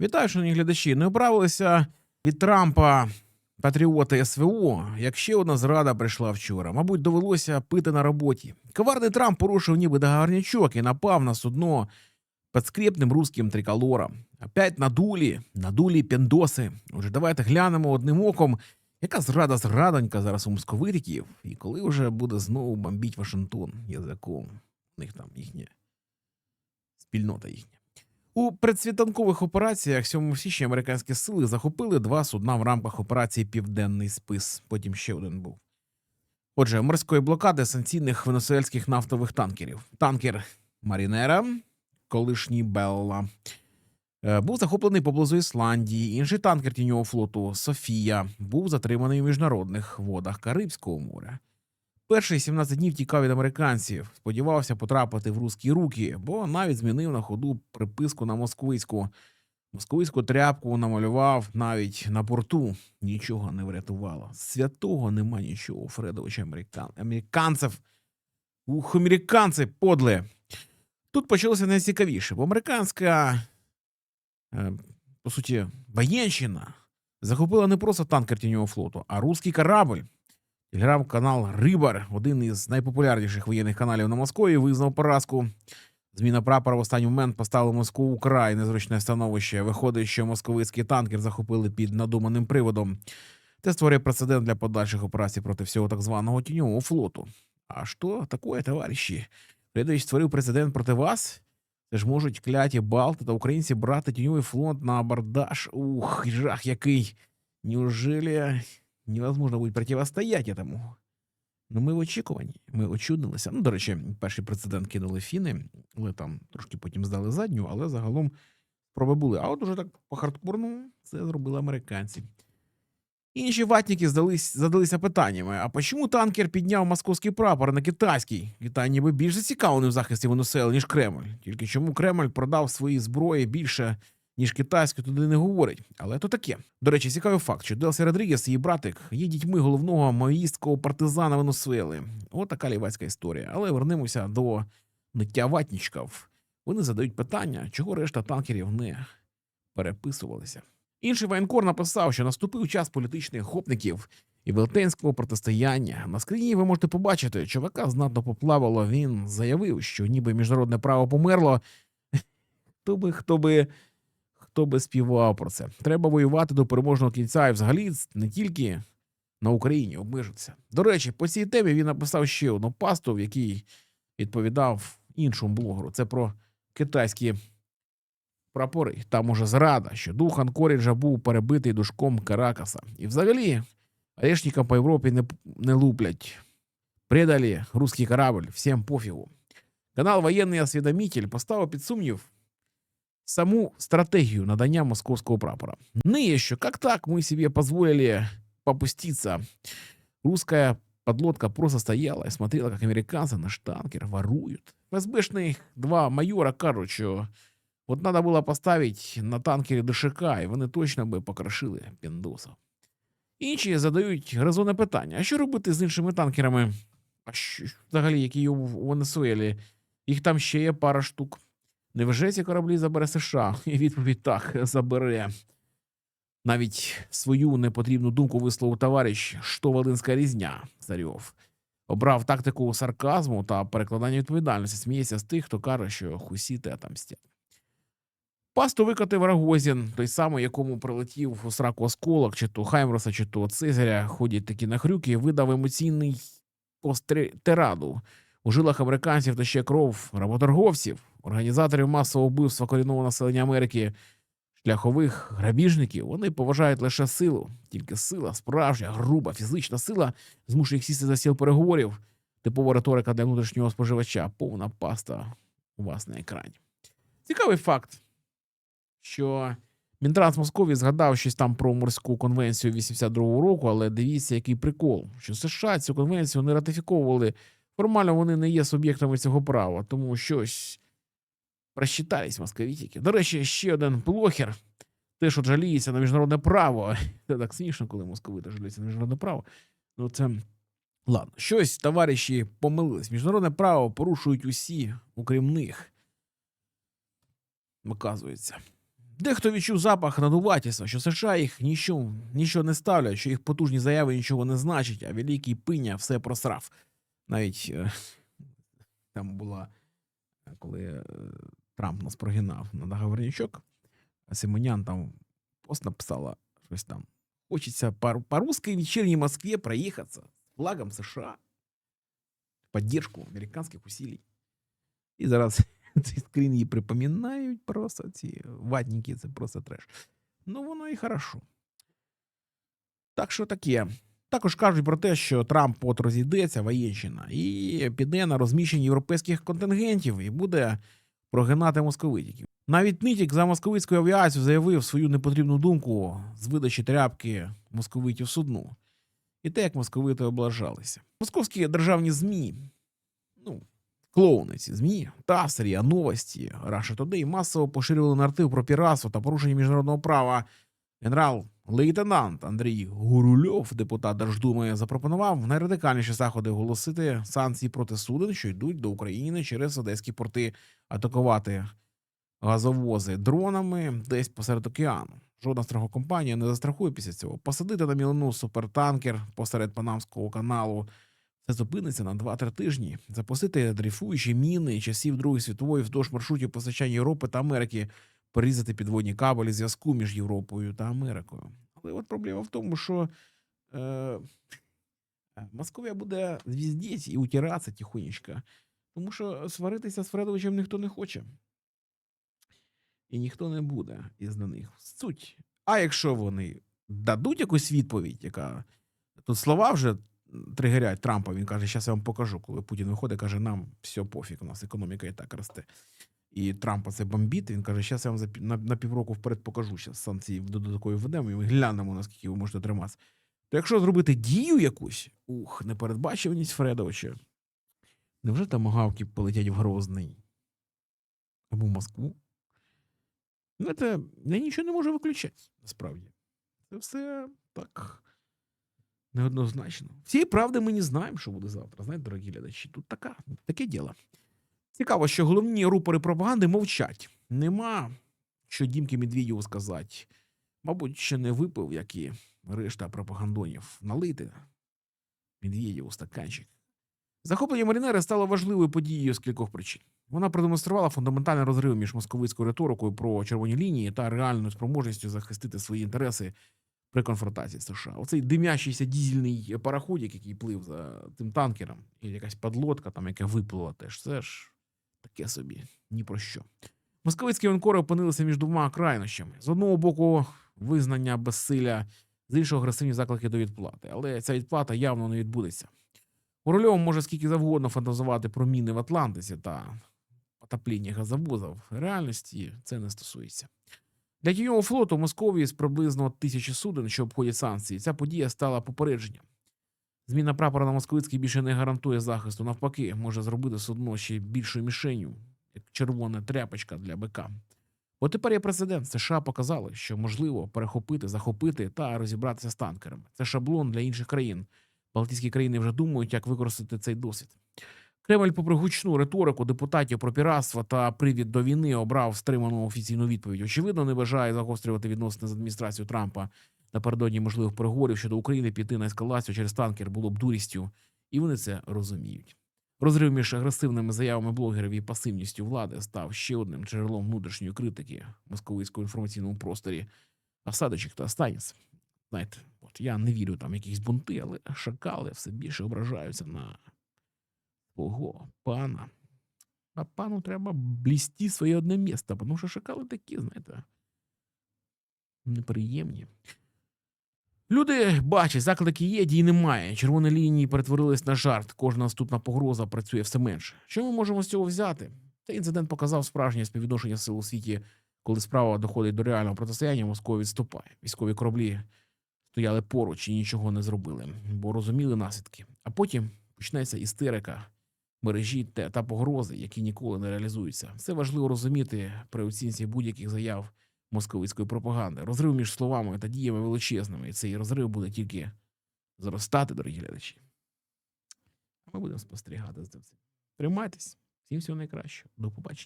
Вітаю, шановні глядачі. Не оправилися від Трампа патріоти СВО, як ще одна зрада прийшла вчора. Мабуть, довелося пити на роботі. Коварний Трамп порушив ніби догарнячок і напав на судно під скрепним руським триколором. Опять надулі, надулі піндоси. Отже, давайте глянемо одним оком, яка зрада зрадонька зараз у московитиків, і коли вже буде знову бомбіть Вашингтон язиком. У них там їхня спільнота їхня. У предсвітанкових операціях 7 січня американські сили захопили два судна в рамках операції Південний спис. Потім ще один був. Отже, морської блокади санкційних венесуельських нафтових танкерів. Танкер Марінера, колишній Белла, е, був захоплений поблизу Ісландії. Інший танкер тіньового флоту Софія був затриманий у міжнародних водах Карибського моря. Перший 17 днів тікав від американців, сподівався потрапити в руські руки, бо навіть змінив на ходу приписку на москвицьку. Московицьку тряпку намалював навіть на порту. Нічого не врятувало. Святого нема нічого, Фредович американ... американців. Ух, американці, подле. Тут почалося найцікавіше, бо американська, е, по суті, воєнщина захопила не просто танкер тіньового флоту, а руський корабль. Телеграм-канал Рибар, один із найпопулярніших воєнних каналів на Москві, визнав поразку. Зміна прапора в останній момент поставила Москву у край незручне становище. Виходить, що московицький танкер захопили під надуманим приводом. Це створює прецедент для подальших операцій проти всього так званого тіньового флоту. А що таке, товариші? Фредович створив прецедент проти вас? Це ж можуть кляті Балти та українці брати тіньовий флот на абордаж. Ух, жах який. Неужели невозможно буде противостоять этому. Ну, ми в очікуванні, ми очудилися. Ну, до речі, перший прецедент кинули фіни, але там трошки потім здали задню, але загалом спроби були. А от уже так по хардкорну це зробили американці. Інші ватники здались, задалися питаннями: а чому танкер підняв московський прапор на китайський? Китай ніби більш зацікавлений в захисті Венесуели, ніж Кремль. Тільки чому Кремль продав свої зброї більше ніж китайську, туди не говорить. Але то таке. До речі, цікавий факт, що Делсі Родрігес, її братик, є дітьми головного маоїстського партизана Венесуели. От така лівацька історія. Але вернемося до ниття ватнічків. Вони задають питання, чого решта танкерів не переписувалися. Інший воєнкор написав, що наступив час політичних гопників і велетенського протистояння. На скріні ви можете побачити, чувака знатно поплавало. Він заявив, що ніби міжнародне право померло. Хто би, хто би хто би співав про це. Треба воювати до переможного кінця і взагалі не тільки на Україні обмежитися. До речі, по цій темі він написав ще одну пасту, в якій відповідав іншому блогеру. Це про китайські прапори. Там уже зрада, що дух Анкоріджа був перебитий душком Каракаса. І взагалі орешникам по Європі не, не луплять. Предали русский корабль, всім пофігу. Канал Воєнний освідомитель поставив під сумнів саму стратегию надання московского прапора. Ныне еще, как так мы себе позволили попуститься? Русская подлодка просто стояла и смотрела, как американцы наш танкер воруют. ФСБшные два майора кажуть, що от надо було поставити на танкері ДШК, і вони точно би покрошили піндосов. Інші задають резонне питання: а що робити з іншими танкерами? А що, взагалі, які є у Венесуелі? Їх там ще є пара штук. Невже ці кораблі забере США? І відповідь так забере. Навіть свою непотрібну думку висловив товариш Штовалинська різня Царьов. Обрав тактику сарказму та перекладання відповідальності. Сміється з тих, хто каже, що хусіти отомстять. Пасту викотив Рогозін, той самий, якому прилетів у сраку осколок, чи то Хаймроса, чи то Цезаря, ходять такі нахрюки, видав емоційний постераду. У жилах американців та ще кров работорговців, організаторів масового вбивства корінного населення Америки, шляхових грабіжників. Вони поважають лише силу. Тільки сила, справжня, груба, фізична сила змушує їх сісти за стіл переговорів. Типова риторика для внутрішнього споживача, повна паста у вас на екрані. Цікавий факт, що Мінтранс Московії згадав щось там про морську конвенцію 82-го року, але дивіться, який прикол, що США цю конвенцію не ратифіковували. Формально вони не є суб'єктами цього права, тому щось просчитались московітики. До речі, ще один блогер теж от жаліється на міжнародне право. Це так смішно, коли московити жаліються на міжнародне право. Ну це ладно. Щось, товариші, помилились. Міжнародне право порушують усі, окрім них. Оказується. Дехто відчув запах надувательства, що США їх нічого, нічого не ставлять, що їх потужні заяви нічого не значать, а великий пиня все просрав. Навіть е, там була, коли е, Трамп нас прогинав на договорничок, а Симонян там пост написала щось там. Хочеться по, по русской вечерней Москве проехаться флагом США поддержку американських усилий. І зараз цей скрін її припоминають просто ці ватники, це просто треш. Ну, воно і хорошо. Так що таке. Також кажуть про те, що Трамп от розійдеться, воєнщина, і піде на розміщення європейських контингентів і буде прогинати московитів. Навіть Нитік за московицькою авіацією заявив свою непотрібну думку з видачі тряпки московитів судну. І те, як московити облажалися. Московські державні ЗМІ, ну, клоуни ці ЗМІ, ТАСС, РІА Новості, Раша Тодей масово поширювали наратив про піратство та порушення міжнародного права. Генерал-лейтенант Андрій Гурульов, депутат Держдуми, запропонував найрадикальніші заходи оголосити санкції проти суден, що йдуть до України через одеські порти, атакувати газовози дронами десь посеред океану. Жодна страхокомпанія не застрахує після цього. Посадити на мілину супертанкер посеред Панамського каналу. Це зупиниться на 2-3 тижні. Запустити дрейфуючі міни часів Другої світової вздовж маршрутів постачання Європи та Америки, порізати підводні кабелі зв'язку між Європою та Америкою. Але от проблема в тому, що е, Московія буде звіздіть і утиратися тихонечко, тому що сваритися з Фредовичем ніхто не хоче. І ніхто не буде із на них. Суть. А якщо вони дадуть якусь відповідь, яка тут слова вже тригерять Трампа, він каже, зараз я вам покажу, коли Путін виходить, каже, нам все пофіг, у нас економіка і так росте. І Трампа це бомбить. Він каже, зараз я вам на, півроку вперед покажу. Зараз санкції додаткові введемо, і ми глянемо, наскільки ви можете триматися. То якщо зробити дію якусь, ух, непередбачуваність Фредовича, невже там гавки полетять в Грозний або в Москву? Ну, це я нічого не можу виключати, насправді. Це все так неоднозначно. Всієї правди ми не знаємо, що буде завтра. Знаєте, дорогі глядачі, тут така, таке діло. Цікаво, що головні рупори пропаганди мовчать. Нема що Дімки Медведєву сказати. Мабуть, ще не випив, як і решта пропагандонів, налити Медведєву стаканчик. Захоплення Марінери стало важливою подією з кількох причин. Вона продемонструвала фундаментальний розрив між московицькою риторикою про червоні лінії та реальною спроможністю захистити свої інтереси при конфронтації з США. Оцей димящийся дізельний пароходик, який плив за тим танкером, і якась подлодка, там, яка виплила теж. Це ж таке собі, ні про що. Московицькі воєнкори опинилися між двома крайнощами. З одного боку, визнання безсилля, з іншого агресивні заклики до відплати. Але ця відплата явно не відбудеться. Корольов може скільки завгодно фантазувати про міни в Атлантиці та потопління газовозів. В реальності це не стосується. Для тіньового флоту Московії з приблизно тисячі суден, що обходять санкції, ця подія стала попередженням. Зміна прапора на московицький більше не гарантує захисту. Навпаки, може зробити судно ще більшою мішенью, як червона тряпочка для бика. Бо тепер є прецедент. США показали, що можливо перехопити, захопити та розібратися з танкерами. Це шаблон для інших країн. Балтійські країни вже думають, як використати цей досвід. Кремль, попри гучну риторику депутатів про піратство та привід до війни, обрав стриману офіційну відповідь. Очевидно, не бажає загострювати відносини з адміністрацією Трампа напередодні можливих переговорів щодо України піти на ескалацію через танкер було б дурістю, і вони це розуміють. Розрив між агресивними заявами блогерів і пасивністю влади став ще одним джерелом внутрішньої критики в московицькому інформаційному просторі. А садочок та останеться. Знаєте, от я не вірю там в якісь бунти, але шакали все більше ображаються на свого пана. А пану треба блісти своє одне місце, тому що шакали такі, знаєте, неприємні. Люди бачать, заклики є, дій немає. Червоні лінії перетворились на жарт. Кожна наступна погроза працює все менше. Що ми можемо з цього взяти? Цей інцидент показав справжнє співвідношення сил у світі, коли справа доходить до реального протистояння, Москва відступає. Військові кораблі стояли поруч і нічого не зробили, бо розуміли наслідки. А потім почнеться істерика мережі та, погрози, які ніколи не реалізуються. Це важливо розуміти при оцінці будь-яких заяв московицької пропаганди. Розрив між словами та діями величезними, і цей розрив буде тільки зростати, дорогі глядачі. Ми будемо спостерігати за цим. Тримайтесь, всім всього найкращого. До побачення.